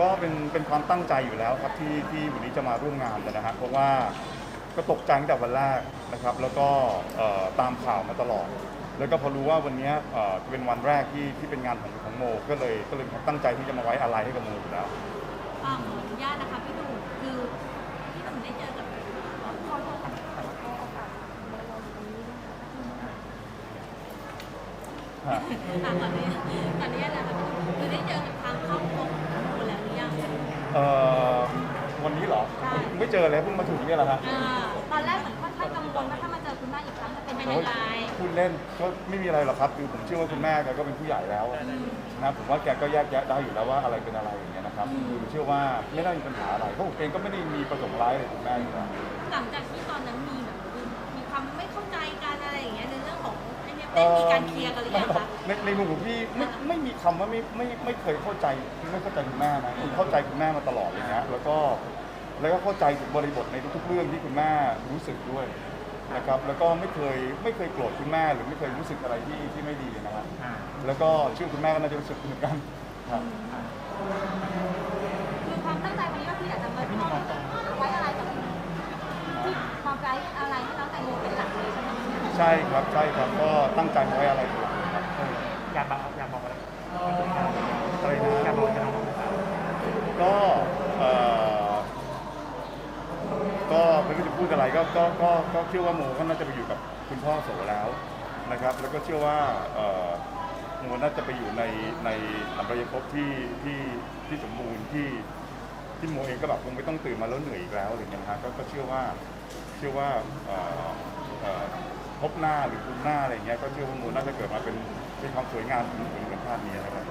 ก็เป็นเป็นความตั้งใจอยู่แล้วครับที่ที่วันนี้จะมาร่วมงานกันนะฮะเพราะว่าก็ตกใจตั้งแต่วันแรกนะครับแล้วก็เอ่อตามข่าวมาตลอด แล้วก็พอรู้ว่าวันเนี้ยเอ่อเป็นวันแรกที่ที่เป็นงานของของโม ก็เลยก็เลยตั้งใจที่จะมาไว้อะไรให้กับโมอยู่แล้ว อ่าขออนุญาตนะคะพี่หนุ่มคือพี่หนุ่มได้เจอกับขอโทษค่ะฮะอ่าก่อนนี้ก่อนนี้นะคะพี่ห เจอเลยเพิ่งมาถึงเนี่ยแหละฮะอ่าตอนแรกเหมือนค่อนข้างกังวลว่าถ้ามาเจอคุณแม่อีกครั้งจะเป็นยังไงพูดเล่นก็ไม่มีอะไรหรอกครับคือผมเชื่อว่าคุณแม่แกก็เป็นผู้ใหญ่แล้วนะผมว่าแกก็แยกแยะได้อยู่แล้วว่าอะไรเป็นอะไรอย่างเงี้ยนะครับคือเชื่อว่าไม่น่ามีปัญหาอะไรเพราะผมเองก็ไม่ได้มีประสงค์ร้ายอะไรกับคุณแม่อยู่แล้วหลังจากที่ตอนนั้นมีแบบมีความไม่เข้าใจกันอะไรอย่างเงี้ยในเรื่องของไอ้เนี่ยได้มีการเคลียร์กันหรือยังคะในในมุมของพี่ไม่ไม่มีคำว่าไม่ไม่ไม่เคยเข้าใจไม่เข้าใจคุณแม่นะผมเข้าใจคุณแม่มาตลอดเลยนะแล้วก็ แล้วก็เข้าใจถึงบริบทในทุกๆเรื่องที่คุณแม่รู้สึกด้วยนะครับแล้วก็ไม่เคยไม่เคยโกรธคุณแม่หรือไม่เคยรู้สึกอะไรที่ที่ไม่ดีนะครับอ่าแล้วก็เชื่อคุณแม่ก็น่าจะรู้สึกเหมือนกันครับคือความตั้งใจวันนี้ก็คืออยากจะมาทอดไว้อะไรกับที่ความไว้อะไรให้น้องแตงโมเป็นหลักเลยใช่ไหมใช่ครับใช่ครับก็ตั้งใจไว้อะไรเป็นหลักครับเอออยากบอกอยากบอกอะไรอะไร อยาก นะ บอกจะน้อง ก็เอ่อก็ไม่รู้จะพูด อะไรก็ก็ก็ก็เชื่อว่าโมก็น่าจะไปอยู่กับคุณพ่อโสแล้วนะครับ แล้วก็เชื่อว่าเอ่อโมน่าจะไปอยู่ในในอภัยภพที่ที่ที่สมบูรณ์ที่ที่โมเองก็แบบคงไม่ต้องตื่นมาแล้วเหนื่อยอีกแล้วอะไรอย่างเงี้ยนะฮะก็ก็เชื่อว่าเชื่อว่าเอ่อเอ่อพบหน้าหรือคุณหน้าอะไรอย่างเงี้ยก็เชื่อว่าโมน่าจะเกิดมาเป็นเป็นความสวยงามเหมือนเหมือนภาพนี้นะครับ